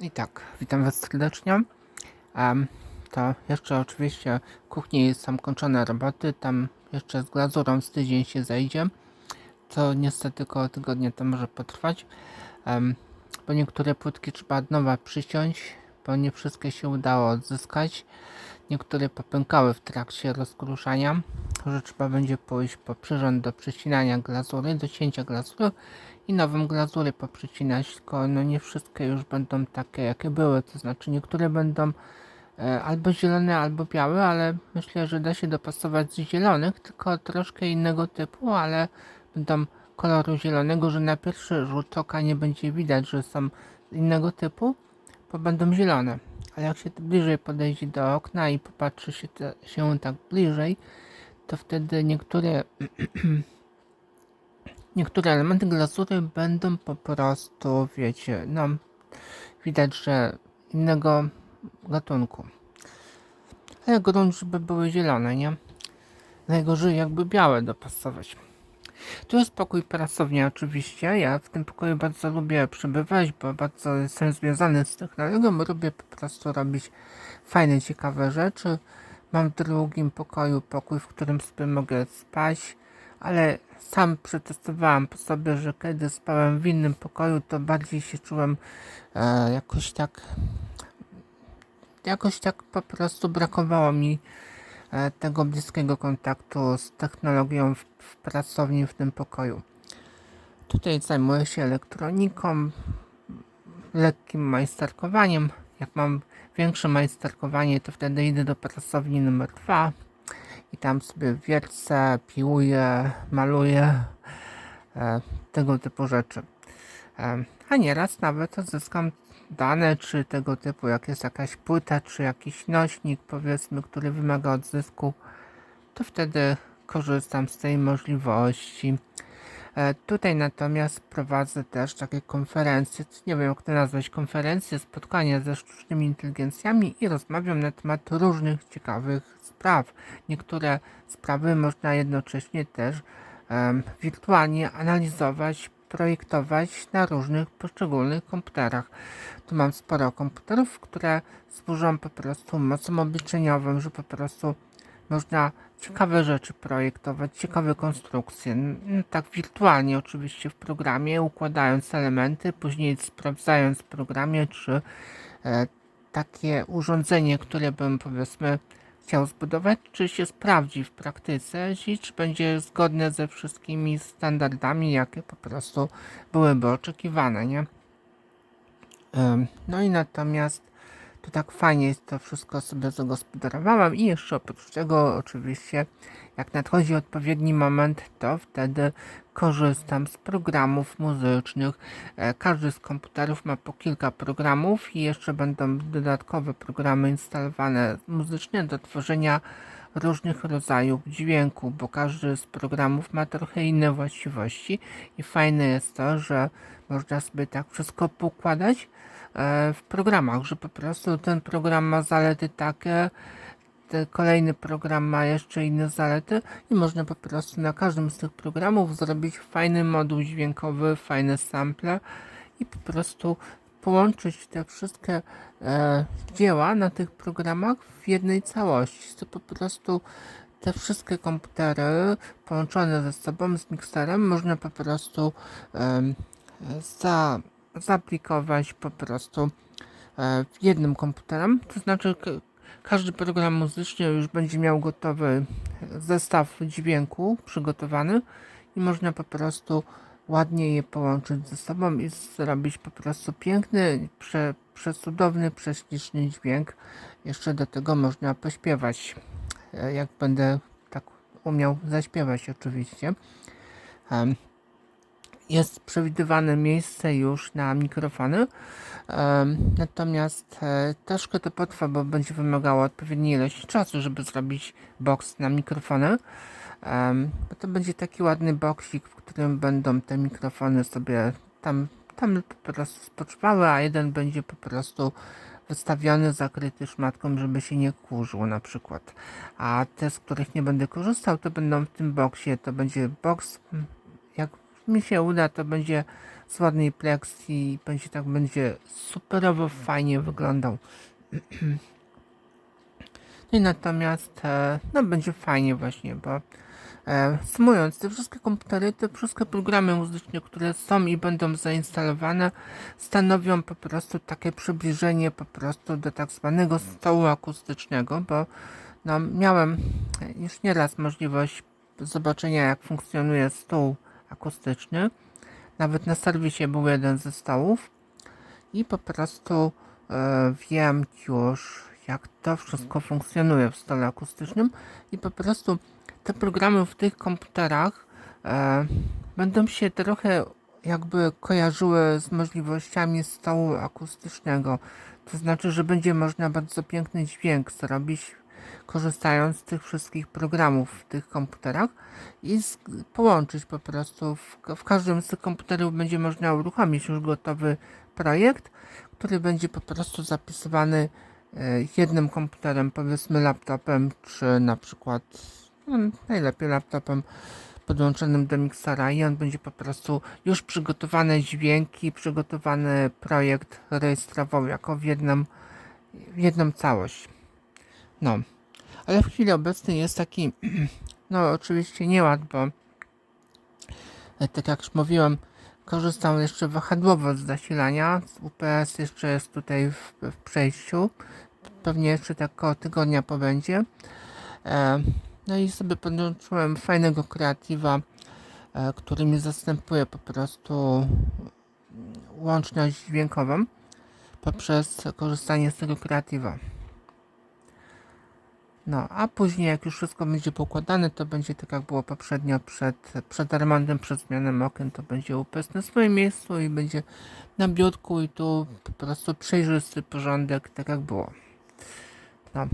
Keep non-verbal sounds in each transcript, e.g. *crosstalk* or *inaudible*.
I tak, witam Was serdecznie. Em, to jeszcze oczywiście w kuchni są kończone roboty, tam jeszcze z glazurą z tydzień się zejdzie, co niestety około tygodnia to może potrwać, Em, bo niektóre płytki trzeba od nowa przyciąć, bo nie wszystkie się udało odzyskać. Niektóre popękały w trakcie rozkruszania, że trzeba będzie pójść po przyrząd do przecinania glazury, do cięcia glazury i nową glazurę poprzecinać, tylko no nie wszystkie już będą takie jakie były, to znaczy niektóre będą e, albo zielone, albo białe, ale myślę, że da się dopasować z zielonych, tylko troszkę innego typu, ale będą koloru zielonego, że na pierwszy rzut oka nie będzie widać, że są innego typu, bo będą zielone. Ale jak się bliżej podejdzie do okna i popatrzy się, te, się tak bliżej, to wtedy niektóre *clears throat* niektóre elementy glazury będą po prostu, wiecie, no widać, że innego gatunku. Ale grunt, żeby były zielone, nie? Najgorzej jakby białe dopasować. Tu jest pokój prasownia oczywiście. Ja w tym pokoju bardzo lubię przebywać, bo bardzo jestem związany z technologią. Lubię po prostu robić fajne, ciekawe rzeczy. Mam w drugim pokoju pokój, w którym sobie mogę spać, ale sam przetestowałam po sobie, że kiedy spałem w innym pokoju, to bardziej się czułem e, jakoś tak jakoś tak po prostu brakowało mi e, tego bliskiego kontaktu z technologią w, w pracowni w tym pokoju. Tutaj zajmuję się elektroniką, lekkim majsterkowaniem. Jak mam większe majsterkowanie, to wtedy idę do pracowni numer 2 i tam sobie wiercę, piłuję, maluję, e, tego typu rzeczy. E, a nieraz nawet odzyskam dane, czy tego typu, jak jest jakaś płyta, czy jakiś nośnik, powiedzmy, który wymaga odzysku, to wtedy korzystam z tej możliwości. E, tutaj natomiast prowadzę też takie konferencje, nie wiem jak to nazwać, konferencje, spotkania ze sztucznymi inteligencjami i rozmawiam na temat różnych ciekawych spraw. Niektóre sprawy można jednocześnie też um, wirtualnie analizować, projektować na różnych poszczególnych komputerach. Tu mam sporo komputerów, które służą po prostu mocą obliczeniową, że po prostu można ciekawe rzeczy projektować, ciekawe konstrukcje. Tak wirtualnie oczywiście w programie, układając elementy, później sprawdzając w programie, czy e, takie urządzenie, które bym powiedzmy chciał zbudować, czy się sprawdzi w praktyce i czy będzie zgodne ze wszystkimi standardami, jakie po prostu byłyby oczekiwane, nie? No i natomiast to tak fajnie to wszystko sobie zagospodarowałam i jeszcze oprócz tego oczywiście jak nadchodzi odpowiedni moment, to wtedy korzystam z programów muzycznych. E, każdy z komputerów ma po kilka programów i jeszcze będą dodatkowe programy instalowane muzycznie do tworzenia różnych rodzajów dźwięku, bo każdy z programów ma trochę inne właściwości i fajne jest to, że można sobie tak wszystko pokładać w programach, że po prostu ten program ma zalety takie, kolejny program ma jeszcze inne zalety i można po prostu na każdym z tych programów zrobić fajny moduł dźwiękowy, fajne sample i po prostu połączyć te wszystkie e, dzieła na tych programach w jednej całości. To po prostu te wszystkie komputery połączone ze sobą z mikserem można po prostu e, za, zaaplikować po prostu e, w jednym komputerem, to znaczy każdy program muzyczny już będzie miał gotowy zestaw dźwięku przygotowany i można po prostu ładnie je połączyć ze sobą i zrobić po prostu piękny, prze, przecudowny, prześliczny dźwięk. Jeszcze do tego można pośpiewać, e, jak będę tak umiał zaśpiewać oczywiście. Jest przewidywane miejsce już na mikrofony, natomiast e, troszkę to potrwa, bo będzie wymagało odpowiedniej ilości czasu, żeby zrobić box na mikrofony. Bo to będzie taki ładny boksik, w którym będą te mikrofony sobie tam, tam po prostu spoczywały, a jeden będzie po prostu wystawiony, zakryty szmatką, żeby się nie kurzył na przykład. A te, z których nie będę korzystał, to będą w tym boksie. To będzie boks mi się uda, to będzie z ładnej pleksji i będzie tak będzie superowo fajnie wyglądał. *clears throat* No i natomiast e, no będzie fajnie właśnie, bo e, sumując, te wszystkie komputery, te wszystkie programy muzyczne, które są i będą zainstalowane, stanowią po prostu takie przybliżenie po prostu do tak zwanego stołu akustycznego, bo no, miałem już nieraz możliwość zobaczenia jak funkcjonuje stół akustyczny. Nawet na serwisie był jeden ze stołów i po prostu e, wiem już jak to wszystko funkcjonuje w stole akustycznym i po prostu te programy w tych komputerach e, będą się trochę jakby kojarzyły z możliwościami stołu akustycznego. To znaczy, że będzie można bardzo piękny dźwięk zrobić korzystając z tych wszystkich programów w tych komputerach i połączyć po prostu. W, w każdym z tych komputerów będzie można uruchomić już gotowy projekt, który będzie po prostu zapisywany e, jednym komputerem, powiedzmy laptopem, czy na przykład no, najlepiej laptopem podłączonym do miksera i on będzie po prostu już przygotowane dźwięki, przygotowany projekt rejestrował jako w jedną, w jedną całość. No, ale w chwili obecnej jest taki, *clears throat* no oczywiście nieład, bo e, tak jak już mówiłem, korzystam jeszcze wahadłowo z zasilania. UPS jeszcze jest tutaj w, w przejściu. Pewnie jeszcze tak około tygodnia pobędzie. E, no i sobie podłączyłem fajnego kreatywa, e, który mi zastępuje po prostu łączność dźwiękową poprzez korzystanie z tego kreatywa. No, a później jak już wszystko będzie pokładane, to będzie tak jak było poprzednio przed, przed remontem, przed zmianą okien, to będzie UPS na swoim miejscu i będzie na biurku i tu po prostu przejrzysty porządek, tak jak było. No.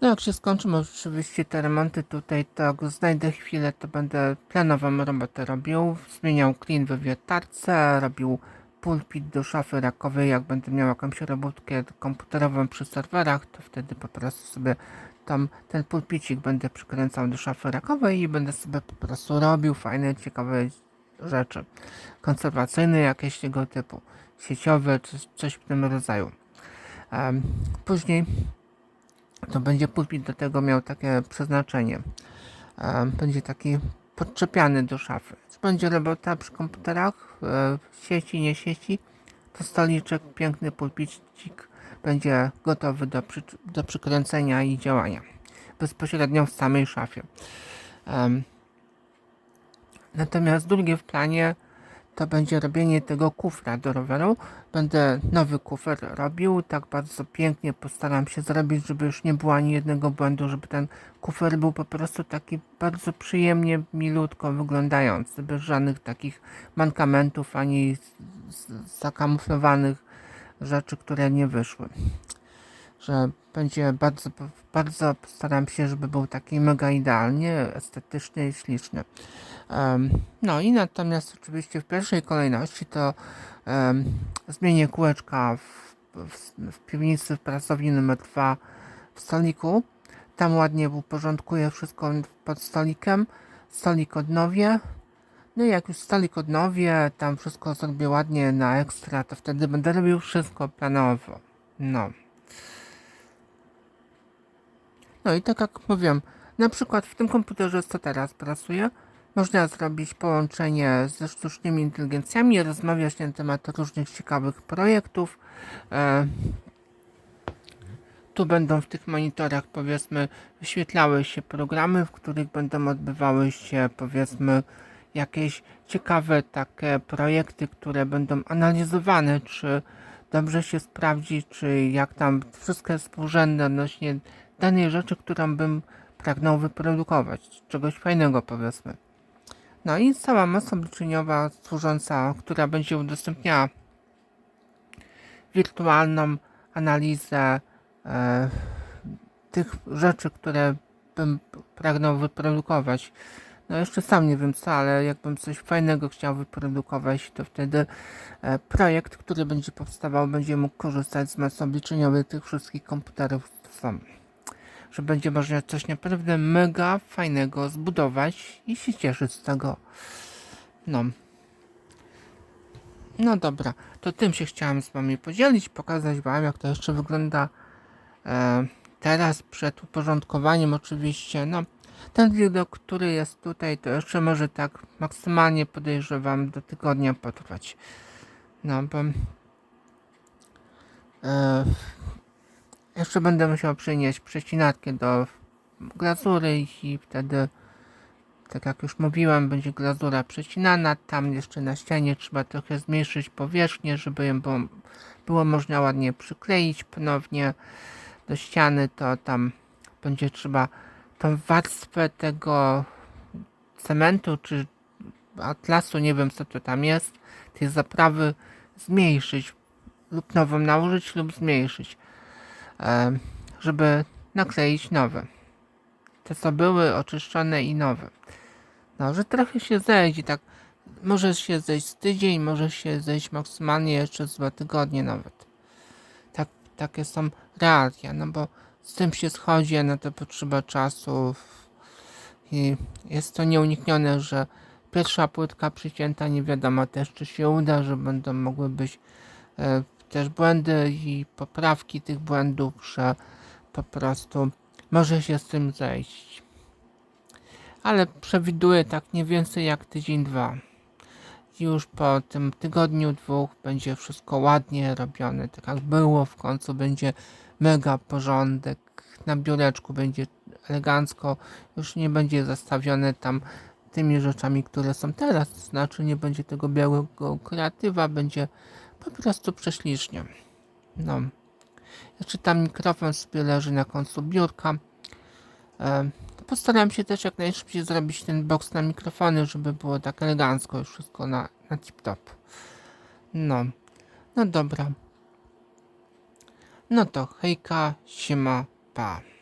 No jak się skończą oczywiście te remonty tutaj, to jak znajdę chwilę, to będę planową robotę robił, zmieniał clean we wiertarce, robił pulpit do szafy rakowej, jak będę miał jakąś robótkę komputerową przy serwerach, to wtedy po prostu sobie tam ten pulpicik będę przykręcał do szafy rakowej i będę sobie po prostu robił fajne, ciekawe rzeczy. Konserwacyjne jakieś tego typu, sieciowe, czy coś w tym rodzaju. Um, później to będzie pulpit do tego miał takie przeznaczenie. Um, będzie taki podczepiany do szafy. Będzie robota przy komputerach, e, sieci, nie sieci, to stoliczek, piękny pulpicik będzie gotowy do, przy, do przykręcenia i działania bezpośrednio w samej szafie. Um, natomiast drugie w planie to będzie robienie tego kufra do roweru. Będę nowy kufer robił, tak bardzo pięknie postaram się zrobić, żeby już nie było ani jednego błędu, żeby ten kufer był po prostu taki bardzo przyjemnie, milutko wyglądający, bez żadnych takich mankamentów, ani zakamuflowanych rzeczy, które nie wyszły. Że będzie bardzo, bardzo postaram się, żeby był taki mega idealnie, estetyczny i śliczny. No i natomiast oczywiście w pierwszej kolejności to um, zmienię kółeczka w, w, w piwnicy w pracowni numer 2 w stoliku. Tam ładnie uporządkuję wszystko pod stolikiem. Stolik odnowię. No i jak już stolik odnowię, tam wszystko zrobię ładnie na ekstra, to wtedy będę robił wszystko planowo. No. No i tak jak mówiłem, na przykład w tym komputerze, co teraz pracuję, można zrobić połączenie ze sztucznymi inteligencjami, rozmawiać na temat różnych ciekawych projektów. E, tu będą w tych monitorach, powiedzmy, wyświetlały się programy, w których będą odbywały się, powiedzmy, jakieś ciekawe takie projekty, które będą analizowane, czy dobrze się sprawdzi, czy jak tam wszystko jest współrzędne odnośnie danej rzeczy, którą bym pragnął wyprodukować. Czegoś fajnego, powiedzmy. No i cała masa obliczeniowa służąca, która będzie udostępniała wirtualną analizę e, tych rzeczy, które bym pragnął wyprodukować. No jeszcze sam nie wiem co, ale jakbym coś fajnego chciał wyprodukować, to wtedy e, projekt, który będzie powstawał, będzie mógł korzystać z mas obliczeniowej tych wszystkich komputerów, są. Że będzie można coś naprawdę mega fajnego zbudować i się cieszyć z tego. No. No dobra, to tym się chciałem z Wami podzielić, pokazać Wam, jak to jeszcze wygląda e, teraz przed uporządkowaniem oczywiście. No, ten widok, który jest tutaj, to jeszcze może tak maksymalnie podejrzewam do tygodnia potrwać. No, bo e, jeszcze będę musiał przynieść przecinatkę do glazury i wtedy tak jak już mówiłem, będzie glazura przecinana. Tam jeszcze na ścianie trzeba trochę zmniejszyć powierzchnię, żeby ją było, było można ładnie przykleić ponownie do ściany. To tam będzie trzeba tą warstwę tego cementu czy atlasu, nie wiem co to tam jest, tej zaprawy zmniejszyć lub nową nałożyć lub zmniejszyć, żeby nakleić nowe. Te co były oczyszczone i nowe. No, że trochę się zejdzie, tak. Może się zejść z tydzień, może się zejść maksymalnie jeszcze z dwa tygodnie nawet. Tak, takie są realia, no bo z tym się schodzi, no to potrzeba czasu i jest to nieuniknione, że pierwsza płytka przycięta nie wiadomo też czy się uda, że będą mogły być e, też błędy i poprawki tych błędów, że po prostu może się z tym zejść. Ale przewiduję tak nie więcej jak tydzień, dwa. Już po tym tygodniu, dwóch będzie wszystko ładnie robione, tak jak było, w końcu będzie mega porządek, na biureczku będzie elegancko, już nie będzie zastawione tam tymi rzeczami, które są teraz, to znaczy nie będzie tego białego kreatywa, będzie po prostu prześlicznie. No. Jeszcze tam mikrofon sobie leży na końcu biurka. E, Postaram się też jak najszybciej zrobić ten box na mikrofony, żeby było tak elegancko już wszystko na, na tip-top. No, no dobra. No to hejka, siema, pa.